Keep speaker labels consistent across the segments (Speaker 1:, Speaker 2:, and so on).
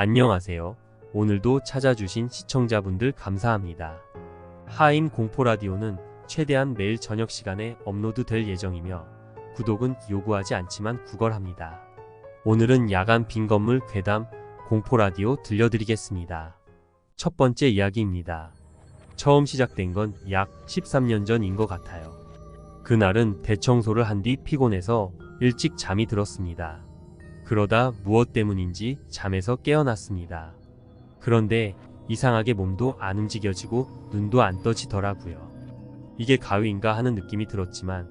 Speaker 1: 안녕하세요. 오늘도 찾아주신 시청자분들 감사합니다. 하임 공포라디오는 최대한 매일 저녁 시간에 업로드 될 예정이며 구독은 요구하지 않지만 구걸합니다. 오늘은 야간 빈 건물 괴담 공포라디오 들려드리겠습니다. 첫 번째 이야기입니다. 처음 시작된 건 약 13년 전인 것 같아요. 그날은 대청소를 한 뒤 피곤해서 일찍 잠이 들었습니다. 그러다 무엇 때문인지 잠에서 깨어났습니다. 그런데 이상하게 몸도 안 움직여지고 눈도 안 떠지더라고요. 이게 가위인가 하는 느낌이 들었지만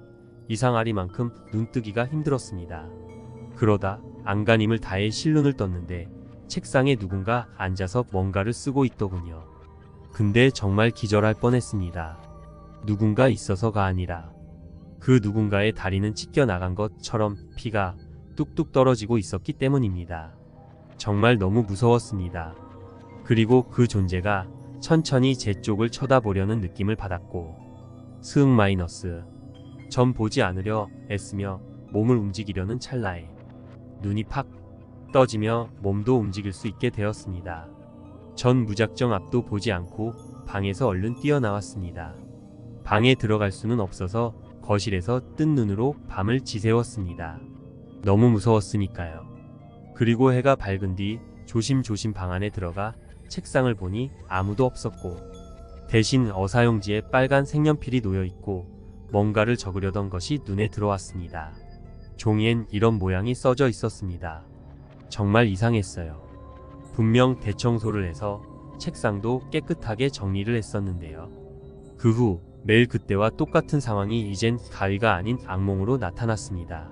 Speaker 1: 이상하리만큼 눈뜨기가 힘들었습니다. 그러다 안간힘을 다해 실눈을 떴는데 책상에 누군가 앉아서 뭔가를 쓰고 있더군요. 근데 정말 기절할 뻔했습니다. 누군가 있어서가 아니라 그 누군가의 다리는 찢겨 나간 것처럼 피가 뚝뚝 떨어지고 있었기 때문입니다. 정말 너무 무서웠습니다. 그리고 그 존재가 천천히 제 쪽을 쳐다보려는 느낌을 받았고 스응 마이너스 전 보지 않으려 애쓰며 몸을 움직이려는 찰나에 눈이 팍 떠지며 몸도 움직일 수 있게 되었습니다. 전 무작정 앞도 보지 않고 방에서 얼른 뛰어나왔습니다. 방에 들어갈 수는 없어서 거실에서 뜬 눈으로 밤을 지새웠습니다. 너무 무서웠으니까요. 그리고 해가 밝은 뒤 조심조심 방 안에 들어가 책상을 보니 아무도 없었고 대신 어사용지에 빨간 색연필이 놓여 있고 뭔가를 적으려던 것이 눈에 들어왔습니다. 종이엔 이런 모양이 써져 있었습니다. 정말 이상했어요. 분명 대청소를 해서 책상도 깨끗하게 정리를 했었는데요. 그 후 매일 그때와 똑같은 상황이 이젠 가위가 아닌 악몽으로 나타났습니다.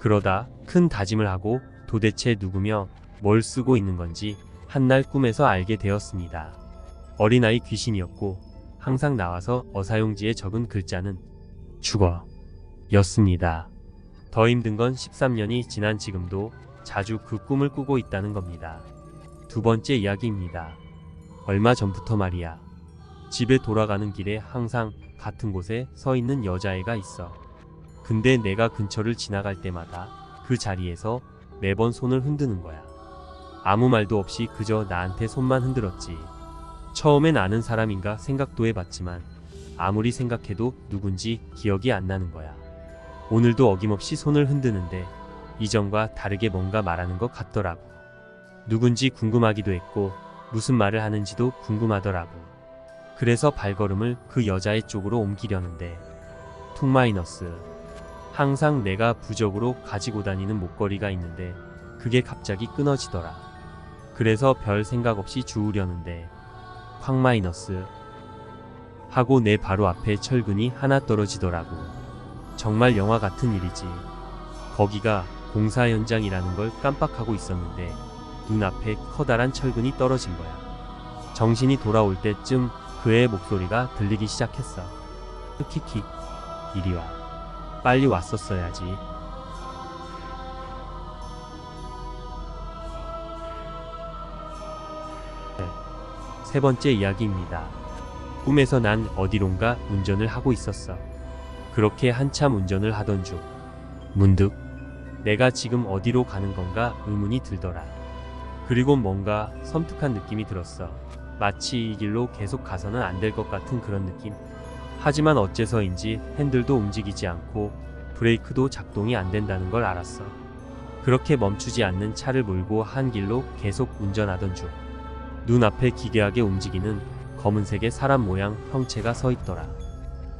Speaker 1: 그러다 큰 다짐을 하고 도대체 누구며 뭘 쓰고 있는 건지 한날 꿈에서 알게 되었습니다. 어린아이 귀신이었고 항상 나와서 어사용지에 적은 글자는 죽어 였습니다. 더 힘든 건 13년이 지난 지금도 자주 그 꿈을 꾸고 있다는 겁니다. 두 번째 이야기입니다. 얼마 전부터 말이야. 집에 돌아가는 길에 항상 같은 곳에 서 있는 여자애가 있어. 근데 내가 근처를 지나갈 때마다 그 자리에서 매번 손을 흔드는 거야. 아무 말도 없이 그저 나한테 손만 흔들었지. 처음엔 아는 사람인가 생각도 해봤지만 아무리 생각해도 누군지 기억이 안 나는 거야. 오늘도 어김없이 손을 흔드는데 이전과 다르게 뭔가 말하는 것 같더라고. 누군지 궁금하기도 했고 무슨 말을 하는지도 궁금하더라고. 그래서 발걸음을 그 여자의 쪽으로 옮기려는데 툭 마이너스 항상 내가 부적으로 가지고 다니는 목걸이가 있는데 그게 갑자기 끊어지더라. 그래서 별 생각 없이 주우려는데 쾅 마이너스 하고 내 바로 앞에 철근이 하나 떨어지더라고. 정말 영화 같은 일이지. 거기가 공사 현장이라는 걸 깜빡하고 있었는데 눈앞에 커다란 철근이 떨어진 거야. 정신이 돌아올 때쯤 그의 목소리가 들리기 시작했어. 키키, 이리 와. 빨리 왔었어야지. 네, 세 번째 이야기입니다. 꿈에서 난 어디론가 운전을 하고 있었어. 그렇게 한참 운전을 하던 중 문득 내가 지금 어디로 가는 건가 의문이 들더라. 그리고 뭔가 섬뜩한 느낌이 들었어. 마치 이 길로 계속 가서는 안 될 것 같은 그런 느낌. 하지만 어째서인지 핸들도 움직이지 않고 브레이크도 작동이 안 된다는 걸 알았어. 그렇게 멈추지 않는 차를 몰고 한 길로 계속 운전하던 중 눈앞에 기괴하게 움직이는 검은색의 사람 모양 형체가 서 있더라.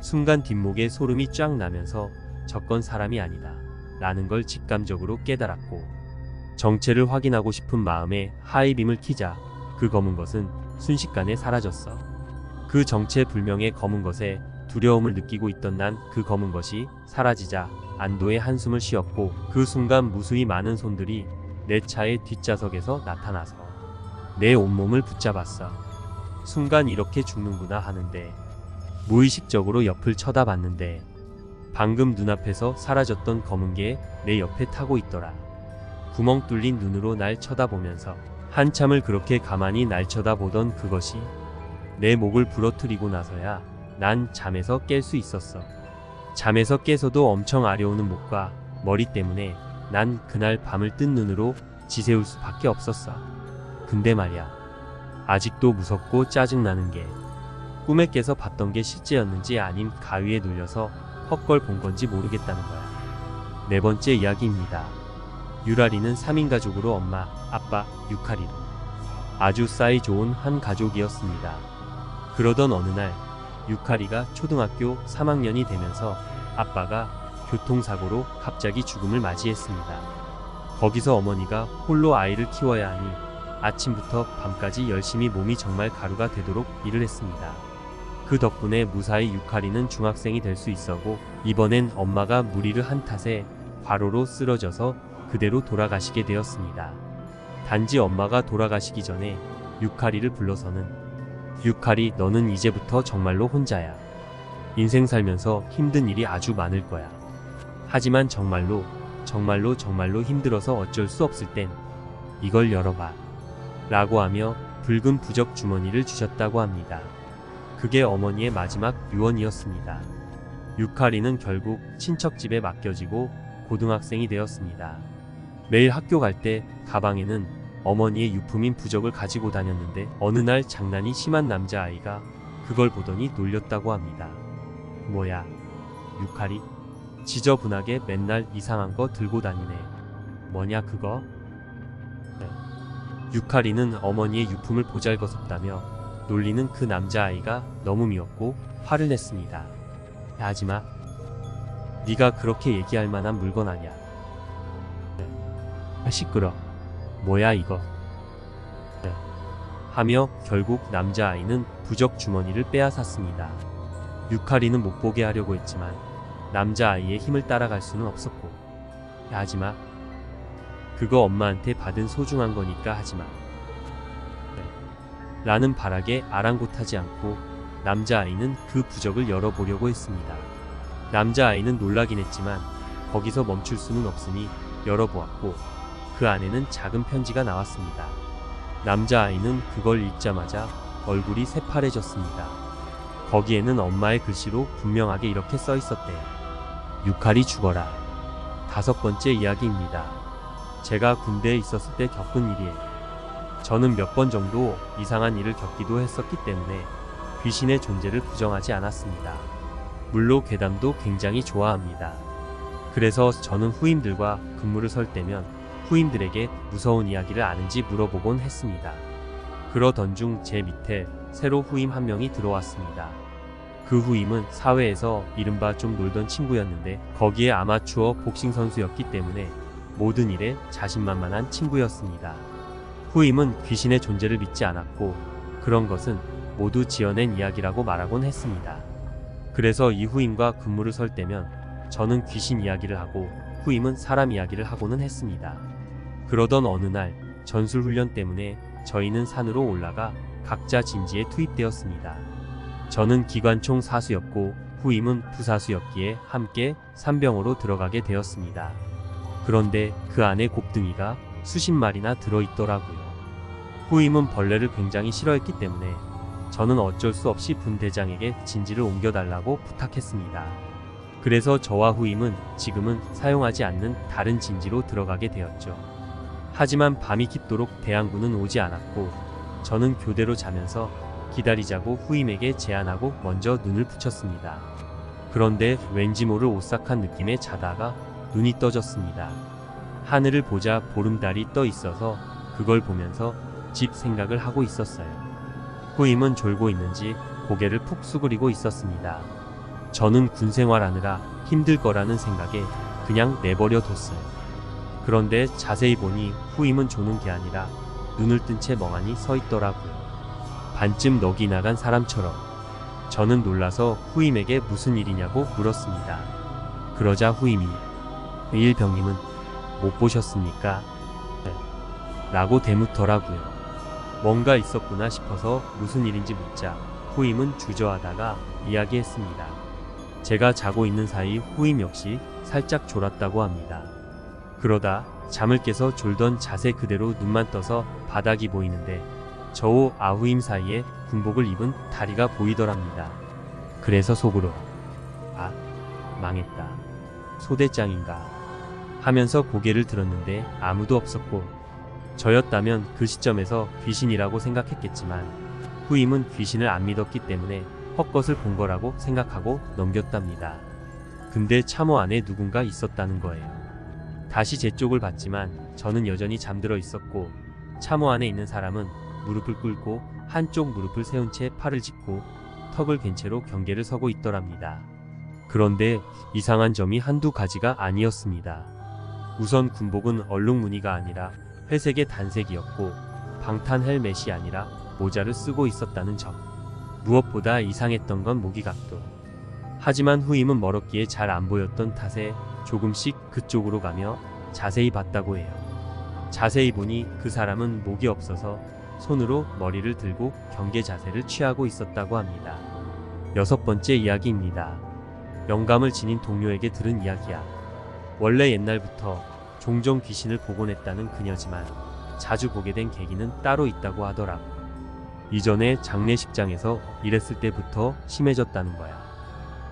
Speaker 1: 순간 뒷목에 소름이 쫙 나면서 저건 사람이 아니다. 라는 걸 직감적으로 깨달았고 정체를 확인하고 싶은 마음에 하이빔을 키자 그 검은 것은 순식간에 사라졌어. 그 정체 불명의 검은 것에 두려움을 느끼고 있던 난 그 검은 것이 사라지자 안도의 한숨을 쉬었고 그 순간 무수히 많은 손들이 내 차의 뒷좌석에서 나타나서 내 온몸을 붙잡았어. 순간 이렇게 죽는구나 하는데 무의식적으로 옆을 쳐다봤는데 방금 눈앞에서 사라졌던 검은 게 내 옆에 타고 있더라. 구멍 뚫린 눈으로 날 쳐다보면서 한참을 그렇게 가만히 날 쳐다보던 그것이 내 목을 부러뜨리고 나서야 난 잠에서 깰 수 있었어. 잠에서 깨서도 엄청 아려오는 목과 머리 때문에 난 그날 밤을 뜬 눈으로 지새울 수밖에 없었어. 근데 말야. 아직도 무섭고 짜증나는 게 꿈에 깨서 봤던 게 실제였는지 아님 가위에 눌려서 헛걸 본 건지 모르겠다는 거야. 네 번째 이야기입니다. 유라리는 3인 가족으로 엄마, 아빠, 유카리로 아주 사이 좋은 한 가족이었습니다. 그러던 어느 날 유카리가 초등학교 3학년이 되면서 아빠가 교통사고로 갑자기 죽음을 맞이했습니다. 거기서 어머니가 홀로 아이를 키워야 하니 아침부터 밤까지 열심히 몸이 정말 가루가 되도록 일을 했습니다. 그 덕분에 무사히 유카리는 중학생이 될 수 있었고 이번엔 엄마가 무리를 한 탓에 과로로 쓰러져서 그대로 돌아가시게 되었습니다. 단지 엄마가 돌아가시기 전에 유카리를 불러서는 유카리 너는 이제부터 정말로 혼자야. 인생 살면서 힘든 일이 아주 많을 거야. 하지만 정말로 정말로 정말로 힘들어서 어쩔 수 없을 땐 이걸 열어봐. 라고 하며 붉은 부적 주머니를 주셨다고 합니다. 그게 어머니의 마지막 유언이었습니다. 유카리는 결국 친척 집에 맡겨지고 고등학생이 되었습니다. 매일 학교 갈 때 가방에는 어머니의 유품인 부적을 가지고 다녔는데 어느 날 장난이 심한 남자아이가 그걸 보더니 놀렸다고 합니다. 뭐야, 유카리? 지저분하게 맨날 이상한 거 들고 다니네. 뭐냐 그거? 네. 유카리는 어머니의 유품을 보잘것없다며 놀리는 그 남자아이가 너무 미웠고 화를 냈습니다. 하지마. 네가 그렇게 얘기할 만한 물건 아니야. 네. 아, 시끄러. 뭐야 이거. 네. 하며 결국 남자아이는 부적 주머니를 빼앗았습니다. 유카리는 못 보게 하려고 했지만 남자아이의 힘을 따라갈 수는 없었고 하지마. 그거 엄마한테 받은 소중한 거니까 하지마. 네. 라는 바락에 아랑곳하지 않고 남자아이는 그 부적을 열어보려고 했습니다. 남자아이는 놀라긴 했지만 거기서 멈출 수는 없으니 열어보았고 그 안에는 작은 편지가 나왔습니다. 남자아이는 그걸 읽자마자 얼굴이 새파래졌습니다. 거기에는 엄마의 글씨로 분명하게 이렇게 써 있었대요. 유칼이 죽어라. 다섯 번째 이야기입니다. 제가 군대에 있었을 때 겪은 일이에요. 저는 몇 번 정도 이상한 일을 겪기도 했었기 때문에 귀신의 존재를 부정하지 않았습니다. 물로 괴담도 굉장히 좋아합니다. 그래서 저는 후임들과 근무를 설 때면 후임들에게 무서운 이야기를 아는지 물어보곤 했습니다. 그러던 중 제 밑에 새로 후임 한 명이 들어왔습니다. 그 후임은 사회에서 이른바 좀 놀던 친구였는데 거기에 아마추어 복싱 선수였기 때문에 모든 일에 자신만만한 친구였습니다. 후임은 귀신의 존재를 믿지 않았고 그런 것은 모두 지어낸 이야기라고 말하곤 했습니다. 그래서 이 후임과 근무를 설 때면 저는 귀신 이야기를 하고 후임은 사람 이야기를 하고는 했습니다. 그러던 어느 날 전술 훈련 때문에 저희는 산으로 올라가 각자 진지에 투입되었습니다. 저는 기관총 사수였고 후임은 부사수였기에 함께 산병으로 들어가게 되었습니다. 그런데 그 안에 곱등이가 수십 마리나 들어있더라고요. 후임은 벌레를 굉장히 싫어했기 때문에 저는 어쩔 수 없이 분대장에게 진지를 옮겨달라고 부탁했습니다. 그래서 저와 후임은 지금은 사용하지 않는 다른 진지로 들어가게 되었죠. 하지만 밤이 깊도록 대항군은 오지 않았고 저는 교대로 자면서 기다리자고 후임에게 제안하고 먼저 눈을 붙였습니다. 그런데 왠지 모를 오싹한 느낌에 자다가 눈이 떠졌습니다. 하늘을 보자 보름달이 떠 있어서 그걸 보면서 집 생각을 하고 있었어요. 후임은 졸고 있는지 고개를 푹 수그리고 있었습니다. 저는 군 생활하느라 힘들 거라는 생각에 그냥 내버려 뒀어요. 그런데 자세히 보니 후임은 조는 게 아니라 눈을 뜬 채 멍하니 서 있더라고요. 반쯤 넋이 나간 사람처럼 저는 놀라서 후임에게 무슨 일이냐고 물었습니다. 그러자 후임이 일병님은 못 보셨습니까? 네. 라고 대묻더라고요. 뭔가 있었구나 싶어서 무슨 일인지 묻자 후임은 주저하다가 이야기했습니다. 제가 자고 있는 사이 후임 역시 살짝 졸았다고 합니다. 그러다 잠을 깨서 졸던 자세 그대로 눈만 떠서 바닥이 보이는데 저우 아후임 사이에 군복을 입은 다리가 보이더랍니다. 그래서 속으로 아 망했다. 소대장인가 하면서 고개를 들었는데 아무도 없었고 저였다면 그 시점에서 귀신이라고 생각했겠지만 후임은 귀신을 안 믿었기 때문에 헛것을 본 거라고 생각하고 넘겼답니다. 근데 참호 안에 누군가 있었다는 거예요. 다시 제 쪽을 봤지만 저는 여전히 잠들어 있었고 참호 안에 있는 사람은 무릎을 꿇고 한쪽 무릎을 세운 채 팔을 짚고 턱을 갠 채로 경계를 서고 있더랍니다. 그런데 이상한 점이 한두 가지가 아니었습니다. 우선 군복은 얼룩 무늬가 아니라 회색의 단색이었고 방탄 헬멧이 아니라 모자를 쓰고 있었다는 점. 무엇보다 이상했던 건 모기 각도. 하지만 후임은 멀었기에 잘 안 보였던 탓에 조금씩 그쪽으로 가며 자세히 봤다고 해요. 자세히 보니 그 사람은 목이 없어서 손으로 머리를 들고 경계 자세를 취하고 있었다고 합니다. 여섯 번째 이야기입니다. 영감을 지닌 동료에게 들은 이야기야. 원래 옛날부터 종종 귀신을 보곤 했다는 그녀지만 자주 보게 된 계기는 따로 있다고 하더라고. 이전에 장례식장에서 일했을 때부터 심해졌다는 거야.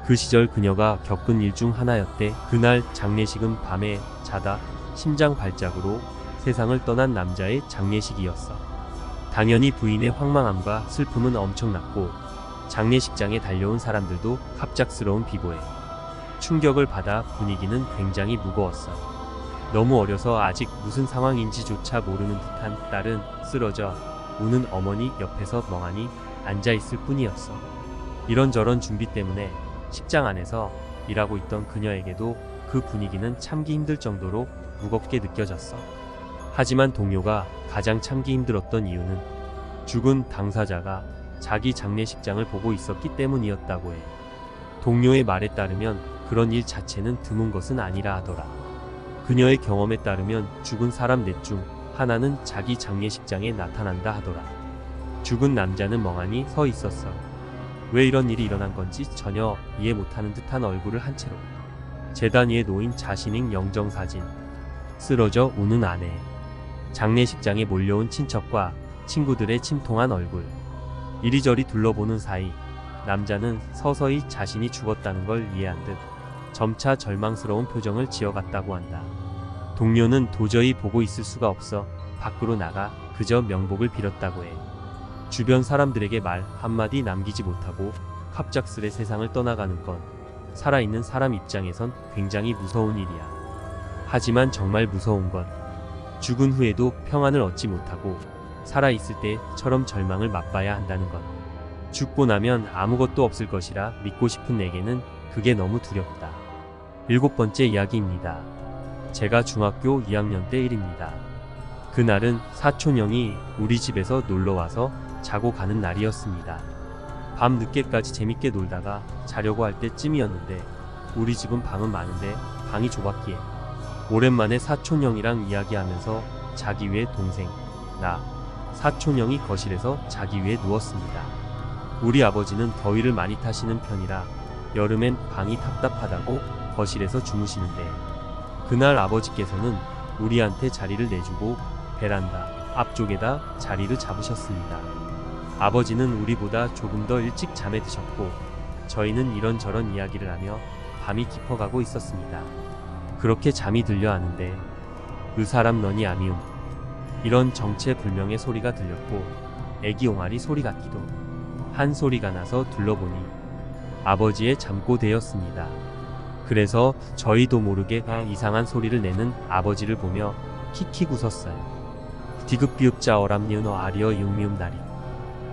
Speaker 1: 그 시절 그녀가 겪은 일 중 하나였대. 그날 장례식은 밤에 자다 심장 발작으로 세상을 떠난 남자의 장례식이었어. 당연히 부인의 황망함과 슬픔은 엄청났고 장례식장에 달려온 사람들도 갑작스러운 비보에 충격을 받아 분위기는 굉장히 무거웠어. 너무 어려서 아직 무슨 상황인지조차 모르는 듯한 딸은 쓰러져 우는 어머니 옆에서 멍하니 앉아 있을 뿐이었어. 이런저런 준비 때문에 식장 안에서 일하고 있던 그녀에게도 그 분위기는 참기 힘들 정도로 무겁게 느껴졌어. 하지만 동료가 가장 참기 힘들었던 이유는 죽은 당사자가 자기 장례식장을 보고 있었기 때문이었다고 해. 동료의 말에 따르면 그런 일 자체는 드문 것은 아니라 하더라. 그녀의 경험에 따르면 죽은 사람 넷 중 하나는 자기 장례식장에 나타난다 하더라. 죽은 남자는 멍하니 서 있었어. 왜 이런 일이 일어난 건지 전혀 이해 못하는 듯한 얼굴을 한 채로 재단 위에 놓인 자신의 영정사진 쓰러져 우는 아내 장례식장에 몰려온 친척과 친구들의 침통한 얼굴 이리저리 둘러보는 사이 남자는 서서히 자신이 죽었다는 걸 이해한 듯 점차 절망스러운 표정을 지어갔다고 한다. 동료는 도저히 보고 있을 수가 없어 밖으로 나가 그저 명복을 빌었다고 해. 주변 사람들에게 말 한마디 남기지 못하고 갑작스레 세상을 떠나가는 건 살아있는 사람 입장에선 굉장히 무서운 일이야. 하지만 정말 무서운 건 죽은 후에도 평안을 얻지 못하고 살아있을 때처럼 절망을 맛봐야 한다는 것. 죽고 나면 아무것도 없을 것이라 믿고 싶은 내게는 그게 너무 두렵다. 일곱 번째 이야기입니다. 제가 중학교 2학년 때 일입니다. 그날은 사촌 형이 우리 집에서 놀러 와서 자고 가는 날이었습니다. 밤 늦게까지 재밌게 놀다가 자려고 할 때쯤이었는데 우리 집은 방은 많은데 방이 좁았기에 오랜만에 사촌 형이랑 이야기하면서 자기 위에 동생, 나, 사촌 형이 거실에서 자기 위에 누웠습니다. 우리 아버지는 더위를 많이 타시는 편이라 여름엔 방이 답답하다고 거실에서 주무시는데 그날 아버지께서는 우리한테 자리를 내주고 베란다 앞쪽에다 자리를 잡으셨습니다. 아버지는 우리보다 조금 더 일찍 잠에 드셨고 저희는 이런저런 이야기를 하며 밤이 깊어가고 있었습니다. 그렇게 잠이 들려 하는데 그 사람 너니 아미움 이런 정체불명의 소리가 들렸고 애기 옹알이 소리 같기도 한 소리가 나서 둘러보니 아버지의 잠꼬대였습니다. 그래서 저희도 모르게 이상한 소리를 내는 아버지를 보며 킥킥 웃었어요. 디귿비읍자 어람니은 어 아리어 육미음 나리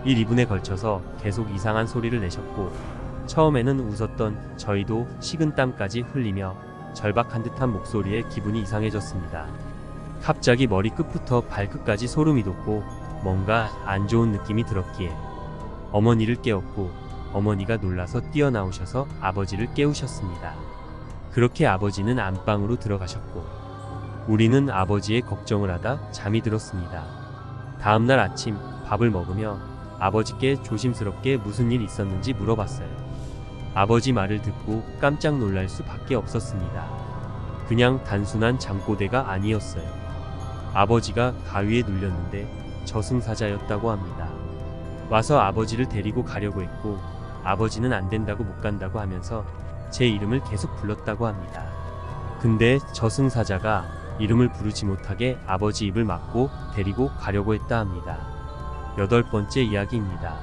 Speaker 1: 1, 2분에 걸쳐서 계속 이상한 소리를 내셨고 처음에는 웃었던 저희도 식은땀까지 흘리며 절박한 듯한 목소리에 기분이 이상해졌습니다. 갑자기 머리 끝부터 발끝까지 소름이 돋고 뭔가 안 좋은 느낌이 들었기에 어머니를 깨웠고 어머니가 놀라서 뛰어나오셔서 아버지를 깨우셨습니다. 그렇게 아버지는 안방으로 들어가셨고 우리는 아버지의 걱정을 하다 잠이 들었습니다. 다음날 아침 밥을 먹으며 아버지께 조심스럽게 무슨 일 있었는지 물어봤어요. 아버지 말을 듣고 깜짝 놀랄 수밖에 없었습니다. 그냥 단순한 잠꼬대가 아니었어요. 아버지가 가위에 눌렸는데 저승사자였다고 합니다. 와서 아버지를 데리고 가려고 했고 아버지는 안 된다고 못 간다고 하면서 제 이름을 계속 불렀다고 합니다. 근데 저승사자가 이름을 부르지 못하게 아버지 입을 막고 데리고 가려고 했다 합니다. 여덟 번째 이야기입니다.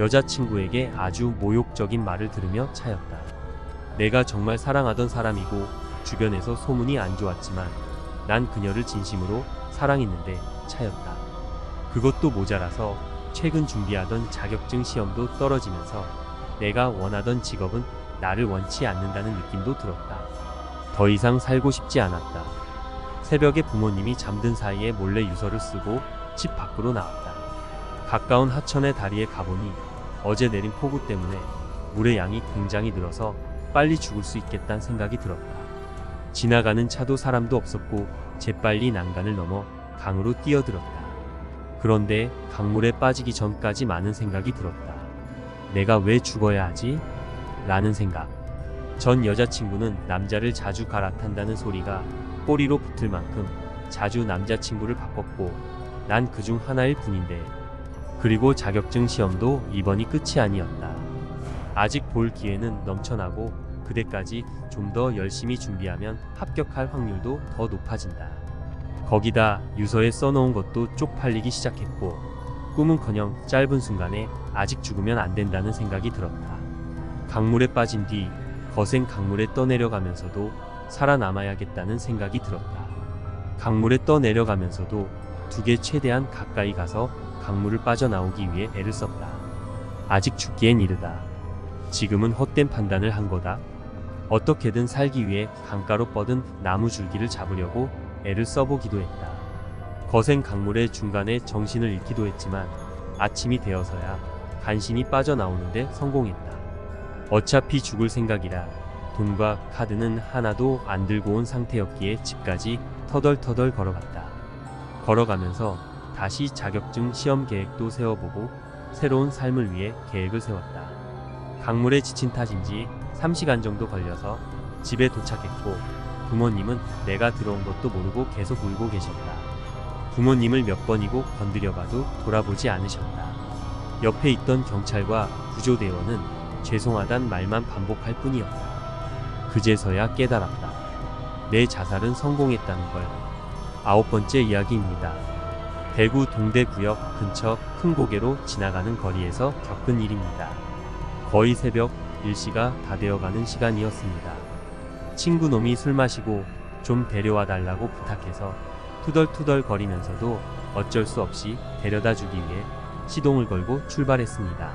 Speaker 1: 여자친구에게 아주 모욕적인 말을 들으며 차였다. 내가 정말 사랑하던 사람이고 주변에서 소문이 안 좋았지만 난 그녀를 진심으로 사랑했는데 차였다. 그것도 모자라서 최근 준비하던 자격증 시험도 떨어지면서 내가 원하던 직업은 나를 원치 않는다는 느낌도 들었다. 더 이상 살고 싶지 않았다. 새벽에 부모님이 잠든 사이에 몰래 유서를 쓰고 집 밖으로 나왔다. 가까운 하천의 다리에 가보니 어제 내린 폭우 때문에 물의 양이 굉장히 늘어서 빨리 죽을 수 있겠다는 생각이 들었다. 지나가는 차도 사람도 없었고 재빨리 난간을 넘어 강으로 뛰어들었다. 그런데 강물에 빠지기 전까지 많은 생각이 들었다. 내가 왜 죽어야 하지? 라는 생각. 전 여자친구는 남자를 자주 갈아탄다는 소리가 꼬리로 붙을 만큼 자주 남자친구를 바꿨고 난 그중 하나일 뿐인데 그리고 자격증 시험도 이번이 끝이 아니었다. 아직 볼 기회는 넘쳐나고 그때까지 좀 더 열심히 준비하면 합격할 확률도 더 높아진다. 거기다 유서에 써놓은 것도 쪽팔리기 시작했고 꿈은커녕 짧은 순간에 아직 죽으면 안 된다는 생각이 들었다. 강물에 빠진 뒤 거센 강물에 떠내려가면서도 살아남아야겠다는 생각이 들었다. 강물에 떠내려가면서도 두 개 최대한 가까이 가서 강물을 빠져나오기 위해 애를 썼다. 아직 죽기엔 이르다. 지금은 헛된 판단을 한 거다. 어떻게든 살기 위해 강가로 뻗은 나무 줄기를 잡으려고 애를 써보기도 했다. 거센 강물의 중간에 정신을 잃기도 했지만 아침이 되어서야 간신히 빠져나오는데 성공했다. 어차피 죽을 생각이라 돈과 카드는 하나도 안 들고 온 상태였기에 집까지 터덜터덜 걸어갔다. 걸어가면서 다시 자격증 시험 계획도 세워보고 새로운 삶을 위해 계획을 세웠다. 강물에 지친 탓인지 3시간 정도 걸려서 집에 도착했고 부모님은 내가 들어온 것도 모르고 계속 울고 계셨다. 부모님을 몇 번이고 건드려봐도 돌아보지 않으셨다. 옆에 있던 경찰과 구조대원은 죄송하단 말만 반복할 뿐이었다. 그제서야 깨달았다. 내 자살은 성공했다는 걸. 아홉 번째 이야기입니다. 대구 동대구역 근처 큰 고개로 지나가는 거리에서 겪은 일입니다. 거의 새벽 1시가 다 되어가는 시간이었습니다. 친구 놈이 술 마시고 좀 데려와 달라고 부탁해서 투덜투덜 거리면서도 어쩔 수 없이 데려다 주기 위해 시동을 걸고 출발했습니다.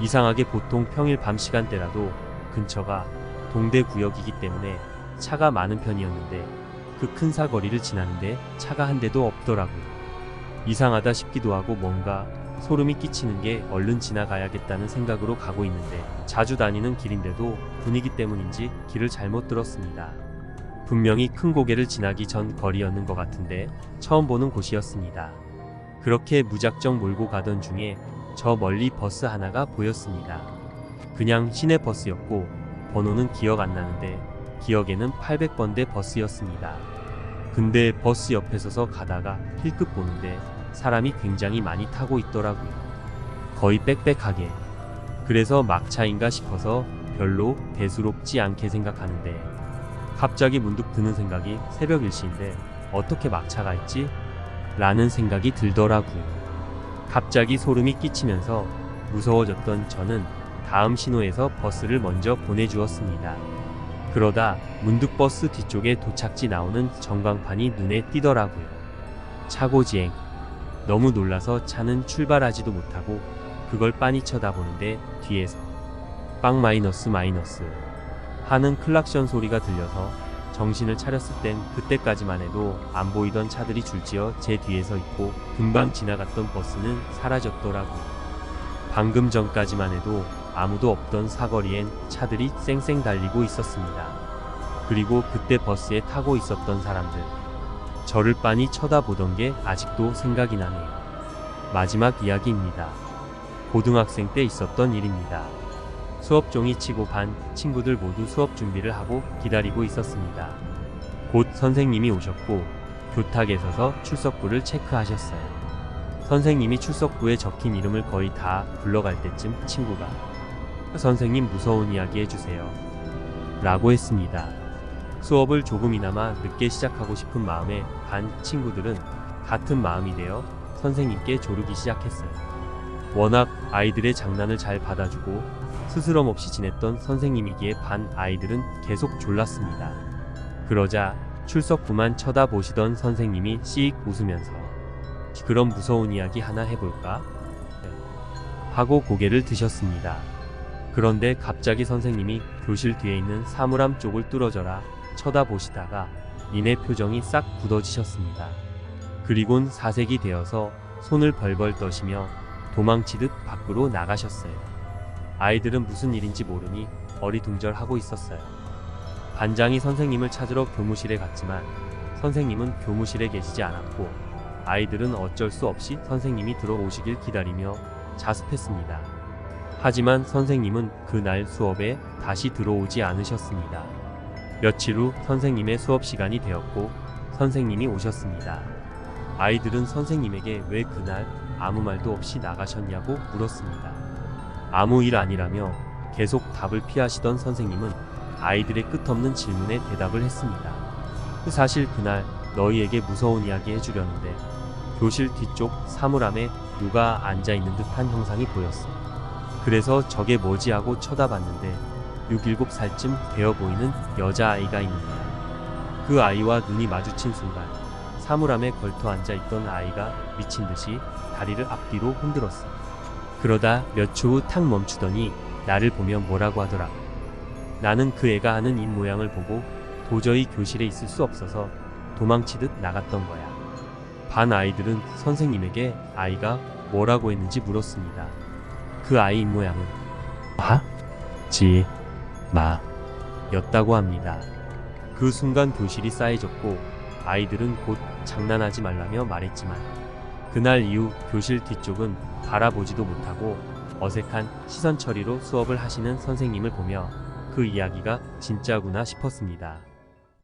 Speaker 1: 이상하게 보통 평일 밤 시간대라도 근처가 동대구역이기 때문에 차가 많은 편이었는데 그 큰 사거리를 지나는데 차가 한 대도 없더라고요. 이상하다 싶기도 하고 뭔가 소름이 끼치는 게 얼른 지나가야겠다는 생각으로 가고 있는데 자주 다니는 길인데도 분위기 때문인지 길을 잘못 들었습니다. 분명히 큰 고개를 지나기 전 거리였는 것 같은데 처음 보는 곳이었습니다. 그렇게 무작정 몰고 가던 중에 저 멀리 버스 하나가 보였습니다. 그냥 시내 버스였고 번호는 기억 안 나는데 기억에는 800번대 버스였습니다. 근데 버스 옆에 서서 가다가 힐끗 보는데 사람이 굉장히 많이 타고 있더라고요. 거의 빽빽하게. 그래서 막차인가 싶어서 별로 대수롭지 않게 생각하는데 갑자기 문득 드는 생각이 새벽 1시인데 어떻게 막차가 있지? 라는 생각이 들더라고요. 갑자기 소름이 끼치면서 무서워졌던 저는 다음 신호에서 버스를 먼저 보내주었습니다. 그러다 문득 버스 뒤쪽에 도착지 나오는 전광판이 눈에 띄더라고요. 차고지행. 너무 놀라서 차는 출발하지도 못하고 그걸 빤히 쳐다보는데 뒤에서 빵 마이너스 마이너스 하는 클락션 소리가 들려서 정신을 차렸을 땐 그때까지만 해도 안 보이던 차들이 줄지어 제 뒤에서 있고 금방 지나갔던 버스는 사라졌더라고요. 방금 전까지만 해도 아무도 없던 사거리엔 차들이 쌩쌩 달리고 있었습니다. 그리고 그때 버스에 타고 있었던 사람들. 저를 빤히 쳐다보던 게 아직도 생각이 나네요. 마지막 이야기입니다. 고등학생 때 있었던 일입니다. 수업 종이 치고 반 친구들 모두 수업 준비를 하고 기다리고 있었습니다. 곧 선생님이 오셨고 교탁에 서서 출석부를 체크하셨어요. 선생님이 출석부에 적힌 이름을 거의 다 불러갈 때쯤 친구가 선생님 무서운 이야기 해주세요. 라고 했습니다. 수업을 조금이나마 늦게 시작하고 싶은 마음에 반 친구들은 같은 마음이 되어 선생님께 조르기 시작했어요. 워낙 아이들의 장난을 잘 받아주고 스스럼 없이 지냈던 선생님이기에 반 아이들은 계속 졸랐습니다. 그러자 출석부만 쳐다보시던 선생님이 씩 웃으면서 그럼 무서운 이야기 하나 해볼까? 네. 하고 고개를 드셨습니다. 그런데 갑자기 선생님이 교실 뒤에 있는 사물함 쪽을 뚫어져라 쳐다보시다가 이내 표정이 싹 굳어지셨습니다. 그리곤 사색이 되어서 손을 벌벌 떠시며 도망치듯 밖으로 나가셨어요. 아이들은 무슨 일인지 모르니 어리둥절하고 있었어요. 반장이 선생님을 찾으러 교무실에 갔지만 선생님은 교무실에 계시지 않았고 아이들은 어쩔 수 없이 선생님이 들어오시길 기다리며 자습했습니다. 하지만 선생님은 그날 수업에 다시 들어오지 않으셨습니다. 며칠 후 선생님의 수업 시간이 되었고 선생님이 오셨습니다. 아이들은 선생님에게 왜 그날 아무 말도 없이 나가셨냐고 물었습니다. 아무 일 아니라며 계속 답을 피하시던 선생님은 아이들의 끝없는 질문에 대답을 했습니다. 사실 그날 너희에게 무서운 이야기 해주려는데 교실 뒤쪽 사물함에 누가 앉아 있는 듯한 형상이 보였어. 그래서 저게 뭐지 하고 쳐다봤는데 6, 7 살쯤 되어 보이는 여자아이가 있는 거야. 그 아이와 눈이 마주친 순간 사물함에 걸터 앉아 있던 아이가 미친 듯이 다리를 앞뒤로 흔들었어. 그러다 몇 초 후 탁 멈추더니 나를 보며 뭐라고 하더라. 나는 그 애가 하는 입 모양을 보고 도저히 교실에 있을 수 없어서 도망치듯 나갔던 거야. 반 아이들은 선생님에게 아이가 뭐라고 했는지 물었습니다. 그 아이 입모양은 하? 지, 마 였다고 합니다. 그 순간 교실이 싸해졌고 아이들은 곧 장난하지 말라며 말했지만 그날 이후 교실 뒤쪽은 바라보지도 못하고 어색한 시선 처리로 수업을 하시는 선생님을 보며 그 이야기가 진짜구나 싶었습니다.